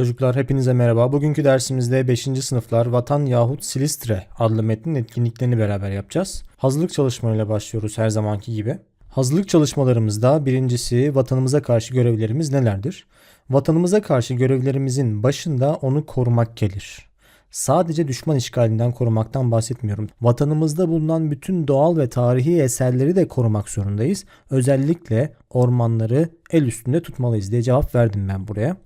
Çocuklar hepinize merhaba. Bugünkü dersimizde 5. sınıflar Vatan yahut Silistre adlı metnin etkinliklerini beraber yapacağız. Hazırlık çalışmalarıyla başlıyoruz her zamanki gibi. Hazırlık çalışmalarımızda birincisi vatanımıza karşı görevlerimiz nelerdir? Vatanımıza karşı görevlerimizin başında onu korumak gelir. Sadece düşman işgalinden korumaktan bahsetmiyorum. Vatanımızda bulunan bütün doğal ve tarihi eserleri de korumak zorundayız. Özellikle ormanları el üstünde tutmalıyız diye cevap verdim ben buraya.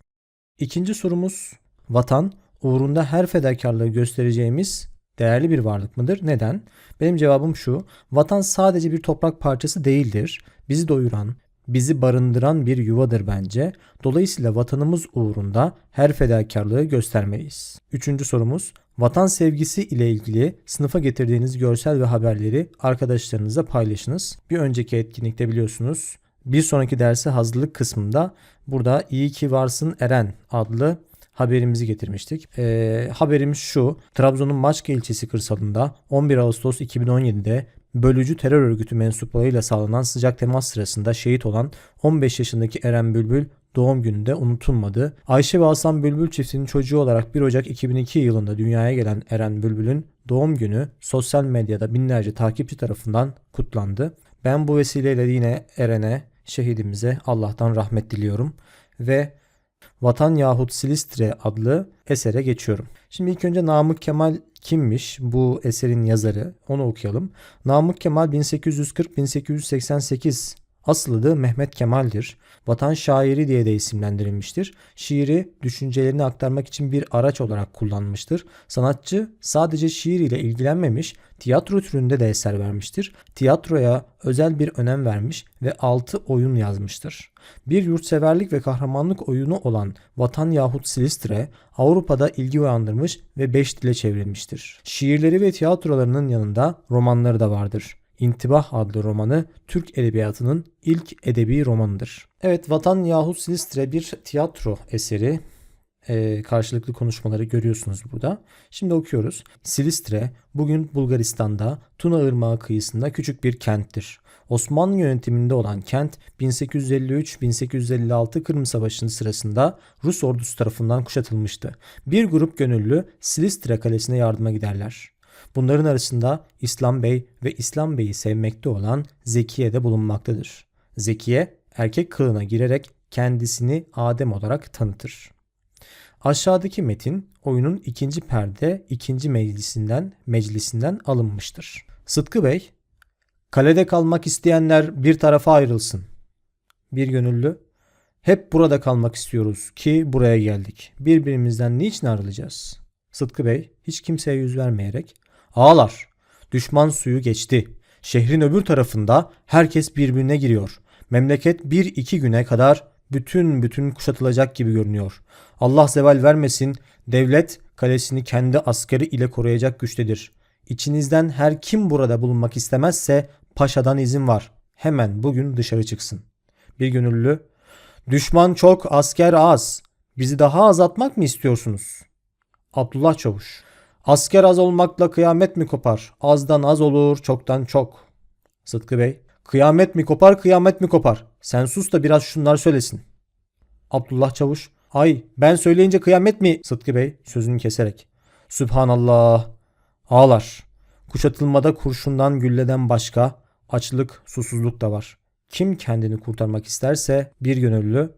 İkinci sorumuz vatan uğrunda her fedakarlığı göstereceğimiz değerli bir varlık mıdır? Neden? Benim cevabım şu. Vatan sadece bir toprak parçası değildir. Bizi doyuran, bizi barındıran bir yuvadır bence. Dolayısıyla vatanımız uğrunda her fedakarlığı göstermeliyiz. Üçüncü sorumuz vatan sevgisi ile ilgili sınıfa getirdiğiniz görsel ve haberleri arkadaşlarınızla paylaşınız. Bir önceki etkinlikte biliyorsunuz bir sonraki derse hazırlık kısmında burada İyi ki varsın Eren adlı haberimizi getirmiştik. Ee, haberimiz şu. Trabzon'un Maçka ilçesi kırsalında 11 Ağustos 2017'de bölücü terör örgütü mensuplarıyla sağlanan sıcak temas sırasında şehit olan 15 yaşındaki Eren Bülbül doğum gününde unutulmadı. Ayşe ve Hasan Bülbül çiftinin çocuğu olarak 1 Ocak 2002 yılında dünyaya gelen Eren Bülbül'ün doğum günü sosyal medyada binlerce takipçi tarafından kutlandı. Ben bu vesileyle yine Eren'e, şehidimize Allah'tan rahmet diliyorum ve Vatan yahut Silistre adlı esere geçiyorum. Şimdi ilk önce Namık Kemal kimmiş? Bu eserin yazarı. Onu okuyalım. Namık Kemal 1840-1888 Asıl adı Mehmet Kemal'dir. Vatan şairi diye de isimlendirilmiştir. Şiiri düşüncelerini aktarmak için bir araç olarak kullanmıştır. Sanatçı sadece şiir ile ilgilenmemiş, tiyatro türünde de eser vermiştir. Tiyatroya özel bir önem vermiş ve 6 oyun yazmıştır. Bir yurtseverlik ve kahramanlık oyunu olan Vatan yahut Silistre Avrupa'da ilgi uyandırmış ve 5 dile çevrilmiştir. Şiirleri ve tiyatrolarının yanında romanları da vardır. İntibah adlı romanı Türk Edebiyatı'nın ilk edebi romanıdır. Evet Vatan yahut Silistre bir tiyatro eseri. Ee, karşılıklı konuşmaları görüyorsunuz burada. Şimdi okuyoruz. Silistre bugün Bulgaristan'da Tuna Irmağı kıyısında küçük bir kenttir. Osmanlı yönetiminde olan kent 1853-1856 Kırım Savaşı'nın sırasında Rus ordusu tarafından kuşatılmıştı. Bir grup gönüllü Silistre kalesine yardıma giderler. Bunların arasında İslam Bey ve İslam Bey'i sevmekte olan Zekiye de bulunmaktadır. Zekiye erkek kılığına girerek kendisini Adem olarak tanıtır. Aşağıdaki metin oyunun ikinci perde ikinci meclisinden meclisinden alınmıştır. Sıtkı Bey, kalede kalmak isteyenler bir tarafa ayrılsın. Bir gönüllü, hep burada kalmak istiyoruz ki buraya geldik. Birbirimizden niçin ayrılacağız? Sıtkı Bey hiç kimseye yüz vermeyerek, ağlar, düşman suyu geçti. Şehrin öbür tarafında herkes birbirine giriyor. Memleket bir iki güne kadar bütün bütün kuşatılacak gibi görünüyor. Allah zeval vermesin, devlet kalesini kendi askeri ile koruyacak güçtedir. İçinizden her kim burada bulunmak istemezse paşadan izin var. Hemen bugün dışarı çıksın. Bir gönüllü, düşman çok, asker az. Bizi daha az atmak mı istiyorsunuz? Abdullah Çavuş, asker az olmakla kıyamet mi kopar? Azdan az olur, çoktan çok. Sıtkı Bey, kıyamet mi kopar, kıyamet mi kopar? Sen sus da biraz şunlar söylesin. Abdullah Çavuş, ay ben söyleyince kıyamet mi? Sıtkı Bey sözünü keserek. Sübhanallah. Ağlar. Kuşatılmada kurşundan gülleden başka açlık, susuzluk da var. Kim kendini kurtarmak isterse bir gönüllü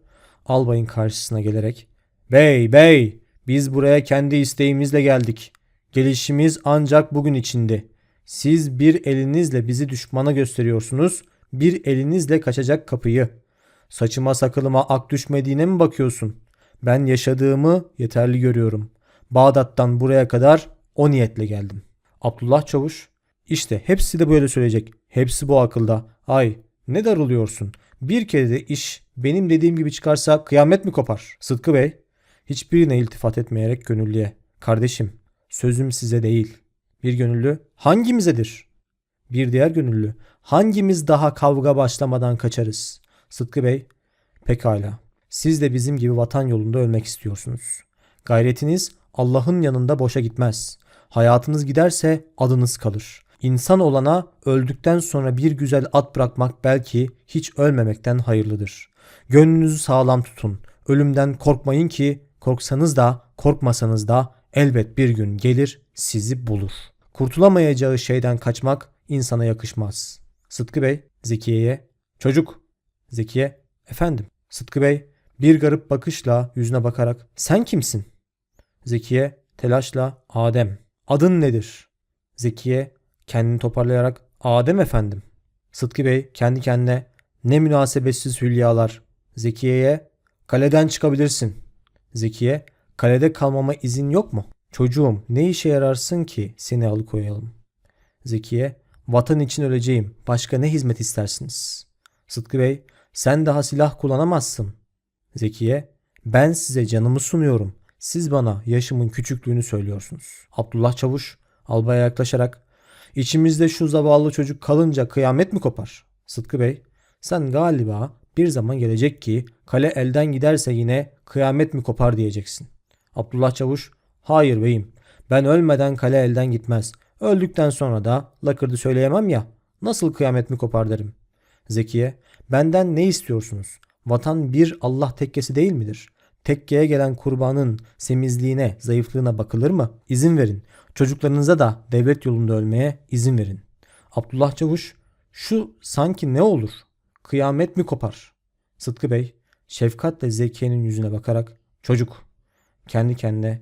albayın karşısına gelerek Bey bey biz buraya kendi isteğimizle geldik. Gelişimiz ancak bugün içindi. Siz bir elinizle bizi düşmana gösteriyorsunuz, bir elinizle kaçacak kapıyı. Saçıma sakılıma ak düşmediğine mi bakıyorsun? Ben yaşadığımı yeterli görüyorum. Bağdat'tan buraya kadar o niyetle geldim. Abdullah Çavuş, işte hepsi de böyle söyleyecek. Hepsi bu akılda. Ay ne darılıyorsun? Bir kere de iş benim dediğim gibi çıkarsa kıyamet mi kopar? Sıtkı Bey, hiçbirine iltifat etmeyerek gönüllüye. Kardeşim, sözüm size değil. Bir gönüllü, hangimizedir? Bir diğer gönüllü, hangimiz daha kavga başlamadan kaçarız? Sıtkı Bey, pekala. Siz de bizim gibi vatan yolunda ölmek istiyorsunuz. Gayretiniz Allah'ın yanında boşa gitmez. Hayatınız giderse adınız kalır. İnsan olana öldükten sonra bir güzel at bırakmak belki hiç ölmemekten hayırlıdır. Gönlünüzü sağlam tutun. Ölümden korkmayın ki Korksanız da korkmasanız da elbet bir gün gelir sizi bulur. Kurtulamayacağı şeyden kaçmak insana yakışmaz. Sıtkı Bey Zekiye'ye çocuk Zekiye efendim Sıtkı Bey bir garip bakışla yüzüne bakarak sen kimsin? Zekiye telaşla Adem. Adın nedir? Zekiye kendini toparlayarak Adem efendim. Sıtkı Bey kendi kendine ne münasebetsiz hülyalar. Zekiye'ye kaleden çıkabilirsin. Zekiye kalede kalmama izin yok mu? Çocuğum ne işe yararsın ki seni alıkoyalım. Zekiye vatan için öleceğim. Başka ne hizmet istersiniz? Sıtkı Bey sen daha silah kullanamazsın. Zekiye ben size canımı sunuyorum. Siz bana yaşımın küçüklüğünü söylüyorsunuz. Abdullah Çavuş albaya yaklaşarak içimizde şu zavallı çocuk kalınca kıyamet mi kopar? Sıtkı Bey sen galiba bir zaman gelecek ki kale elden giderse yine kıyamet mi kopar diyeceksin. Abdullah Çavuş hayır beyim ben ölmeden kale elden gitmez. Öldükten sonra da lakırdı söyleyemem ya nasıl kıyamet mi kopar derim. Zekiye benden ne istiyorsunuz? Vatan bir Allah tekkesi değil midir? Tekkeye gelen kurbanın semizliğine, zayıflığına bakılır mı? İzin verin. Çocuklarınıza da devlet yolunda ölmeye izin verin. Abdullah Çavuş, şu sanki ne olur? Kıyamet mi kopar? Sıtkı Bey, şefkatle Zekiye'nin yüzüne bakarak, çocuk, kendi kendine,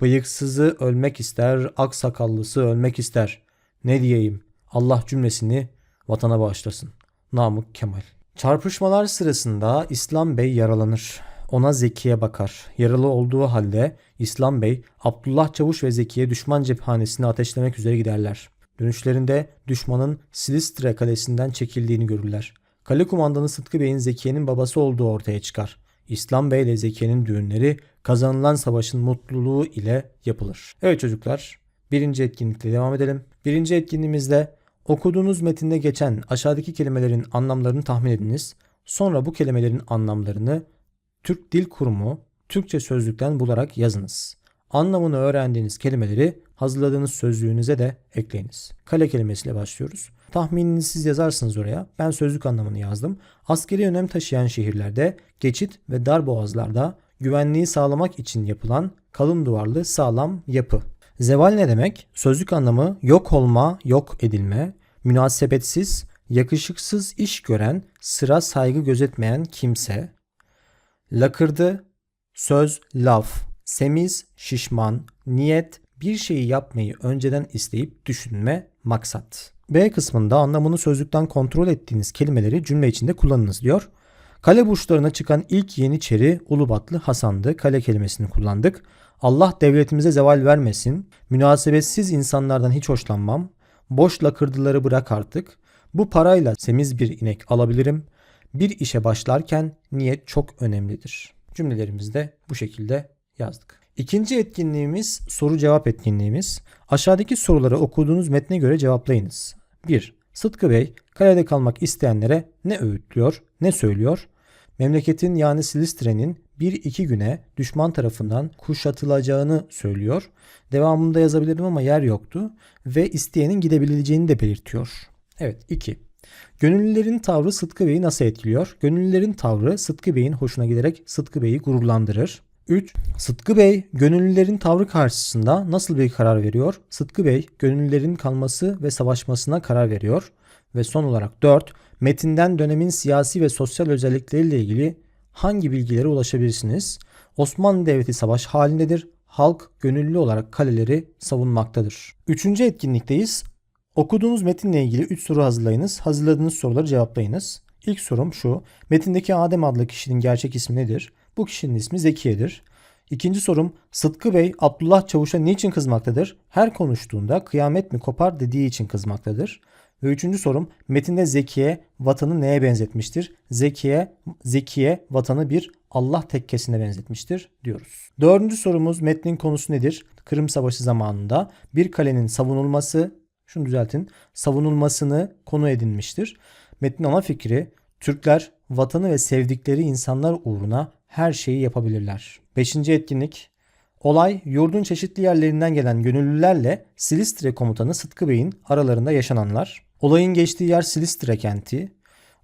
bıyıksızı ölmek ister, aksakallısı ölmek ister. Ne diyeyim? Allah cümlesini vatana bağışlasın. Namık Kemal. Çarpışmalar sırasında İslam Bey yaralanır. Ona Zekiye bakar. Yaralı olduğu halde İslam Bey, Abdullah Çavuş ve Zekiye düşman cephanesini ateşlemek üzere giderler. Dönüşlerinde düşmanın Silistre kalesinden çekildiğini görürler. Kale kumandanı Sıtkı Bey'in Zekiye'nin babası olduğu ortaya çıkar. İslam Bey ile Zekiye'nin düğünleri kazanılan savaşın mutluluğu ile yapılır. Evet çocuklar, birinci etkinlikle devam edelim. Birinci etkinliğimizde okuduğunuz metinde geçen aşağıdaki kelimelerin anlamlarını tahmin ediniz. Sonra bu kelimelerin anlamlarını Türk Dil Kurumu Türkçe sözlükten bularak yazınız. Anlamını öğrendiğiniz kelimeleri hazırladığınız sözlüğünüze de ekleyiniz. Kale kelimesiyle başlıyoruz. Tahminini siz yazarsınız oraya. Ben sözlük anlamını yazdım. Askeri önem taşıyan şehirlerde, geçit ve dar boğazlarda güvenliği sağlamak için yapılan kalın duvarlı sağlam yapı. Zeval ne demek? Sözlük anlamı yok olma, yok edilme, münasebetsiz, yakışıksız iş gören, sıra saygı gözetmeyen kimse. Lakırdı, söz, laf, semiz, şişman, niyet, bir şeyi yapmayı önceden isteyip düşünme, maksat. B kısmında anlamını sözlükten kontrol ettiğiniz kelimeleri cümle içinde kullanınız diyor. Kale burçlarına çıkan ilk yeniçeri Ulubatlı Hasan'dı. Kale kelimesini kullandık. Allah devletimize zeval vermesin. Münasebetsiz insanlardan hiç hoşlanmam. Boş lakırdıları bırak artık. Bu parayla semiz bir inek alabilirim. Bir işe başlarken niyet çok önemlidir. Cümlelerimizi de bu şekilde yazdık. İkinci etkinliğimiz soru cevap etkinliğimiz. Aşağıdaki soruları okuduğunuz metne göre cevaplayınız. 1. Sıtkı Bey kalede kalmak isteyenlere ne öğütlüyor, ne söylüyor? Memleketin yani Silistre'nin bir iki güne düşman tarafından kuşatılacağını söylüyor. Devamında yazabilirim ama yer yoktu. Ve isteyenin gidebileceğini de belirtiyor. Evet 2. Gönüllülerin tavrı Sıtkı Bey'i nasıl etkiliyor? Gönüllülerin tavrı Sıtkı Bey'in hoşuna giderek Sıtkı Bey'i gururlandırır. 3. Sıtkı Bey gönüllülerin tavrı karşısında nasıl bir karar veriyor? Sıtkı Bey gönüllülerin kalması ve savaşmasına karar veriyor. Ve son olarak 4. Metinden dönemin siyasi ve sosyal özellikleriyle ilgili hangi bilgilere ulaşabilirsiniz? Osmanlı Devleti savaş halindedir. Halk gönüllü olarak kaleleri savunmaktadır. Üçüncü etkinlikteyiz. Okuduğunuz metinle ilgili 3 soru hazırlayınız. Hazırladığınız soruları cevaplayınız. İlk sorum şu. Metindeki Adem adlı kişinin gerçek ismi nedir? Bu kişinin ismi Zekiye'dir. İkinci sorum Sıtkı Bey Abdullah Çavuş'a niçin kızmaktadır? Her konuştuğunda kıyamet mi kopar dediği için kızmaktadır. Ve üçüncü sorum metinde Zekiye vatanı neye benzetmiştir? Zekiye, Zekiye vatanı bir Allah tekkesine benzetmiştir diyoruz. Dördüncü sorumuz metnin konusu nedir? Kırım Savaşı zamanında bir kalenin savunulması, şunu düzeltin, savunulmasını konu edinmiştir. Metnin ana fikri Türkler vatanı ve sevdikleri insanlar uğruna her şeyi yapabilirler. Beşinci etkinlik Olay yurdun çeşitli yerlerinden gelen gönüllülerle Silistre komutanı Sıtkı Bey'in aralarında yaşananlar. Olayın geçtiği yer Silistre kenti.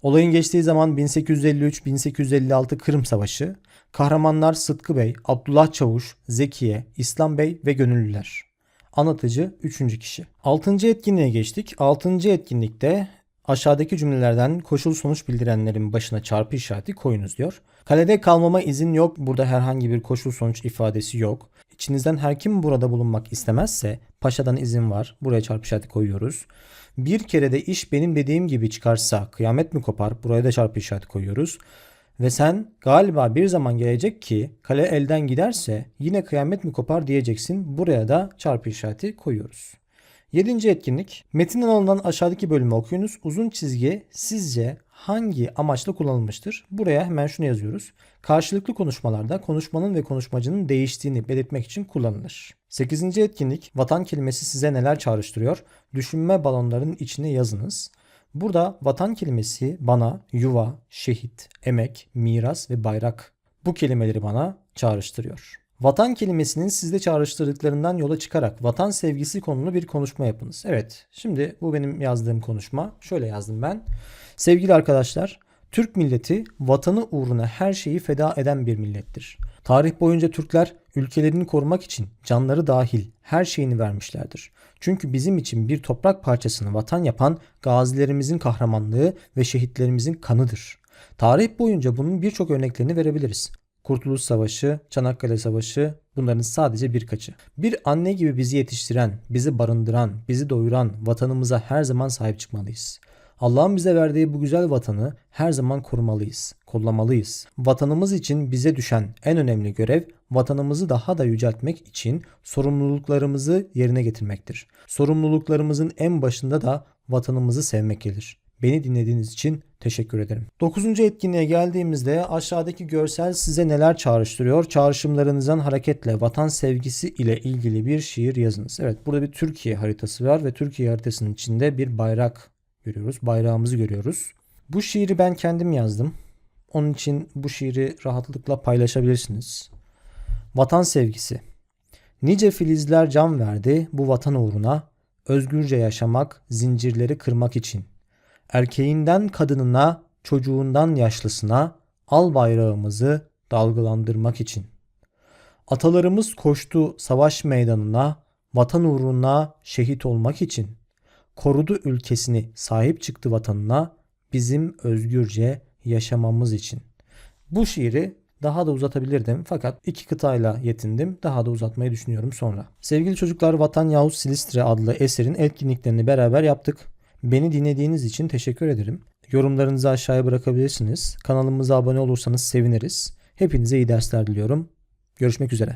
Olayın geçtiği zaman 1853-1856 Kırım Savaşı, kahramanlar Sıtkı Bey, Abdullah Çavuş, Zekiye, İslam Bey ve Gönüllüler. Anlatıcı 3. kişi. 6. etkinliğe geçtik. 6. etkinlikte aşağıdaki cümlelerden koşul sonuç bildirenlerin başına çarpı işareti koyunuz diyor. Kalede kalmama izin yok. Burada herhangi bir koşul sonuç ifadesi yok. İçinizden her kim burada bulunmak istemezse paşadan izin var. Buraya çarpı işareti koyuyoruz. Bir kere de iş benim dediğim gibi çıkarsa kıyamet mi kopar? Buraya da çarpı işareti koyuyoruz. Ve sen galiba bir zaman gelecek ki kale elden giderse yine kıyamet mi kopar diyeceksin. Buraya da çarpı işareti koyuyoruz. Yedinci etkinlik. Metinden alınan aşağıdaki bölümü okuyunuz. Uzun çizgi sizce hangi amaçla kullanılmıştır? Buraya hemen şunu yazıyoruz. Karşılıklı konuşmalarda konuşmanın ve konuşmacının değiştiğini belirtmek için kullanılır. Sekizinci etkinlik. Vatan kelimesi size neler çağrıştırıyor? Düşünme balonlarının içine yazınız. Burada vatan kelimesi bana yuva, şehit, emek, miras ve bayrak bu kelimeleri bana çağrıştırıyor. Vatan kelimesinin sizde çağrıştırdıklarından yola çıkarak vatan sevgisi konulu bir konuşma yapınız. Evet, şimdi bu benim yazdığım konuşma. Şöyle yazdım ben. Sevgili arkadaşlar, Türk milleti vatanı uğruna her şeyi feda eden bir millettir. Tarih boyunca Türkler ülkelerini korumak için canları dahil her şeyini vermişlerdir. Çünkü bizim için bir toprak parçasını vatan yapan gazilerimizin kahramanlığı ve şehitlerimizin kanıdır. Tarih boyunca bunun birçok örneklerini verebiliriz. Kurtuluş Savaşı, Çanakkale Savaşı bunların sadece birkaçı. Bir anne gibi bizi yetiştiren, bizi barındıran, bizi doyuran vatanımıza her zaman sahip çıkmalıyız. Allah'ın bize verdiği bu güzel vatanı her zaman korumalıyız, kollamalıyız. Vatanımız için bize düşen en önemli görev vatanımızı daha da yüceltmek için sorumluluklarımızı yerine getirmektir. Sorumluluklarımızın en başında da vatanımızı sevmek gelir. Beni dinlediğiniz için teşekkür ederim. Dokuzuncu etkinliğe geldiğimizde aşağıdaki görsel size neler çağrıştırıyor? Çağrışımlarınızdan hareketle vatan sevgisi ile ilgili bir şiir yazınız. Evet burada bir Türkiye haritası var ve Türkiye haritasının içinde bir bayrak görüyoruz. Bayrağımızı görüyoruz. Bu şiiri ben kendim yazdım. Onun için bu şiiri rahatlıkla paylaşabilirsiniz. Vatan sevgisi. Nice filizler can verdi bu vatan uğruna, özgürce yaşamak, zincirleri kırmak için. Erkeğinden kadınına, çocuğundan yaşlısına al bayrağımızı dalgalandırmak için. Atalarımız koştu savaş meydanına, vatan uğruna şehit olmak için. Korudu ülkesini, sahip çıktı vatanına, bizim özgürce yaşamamız için. Bu şiiri daha da uzatabilirdim fakat iki kıtayla yetindim. Daha da uzatmayı düşünüyorum sonra. Sevgili çocuklar Vatan Yahut Silistre adlı eserin etkinliklerini beraber yaptık. Beni dinlediğiniz için teşekkür ederim. Yorumlarınızı aşağıya bırakabilirsiniz. Kanalımıza abone olursanız seviniriz. Hepinize iyi dersler diliyorum. Görüşmek üzere.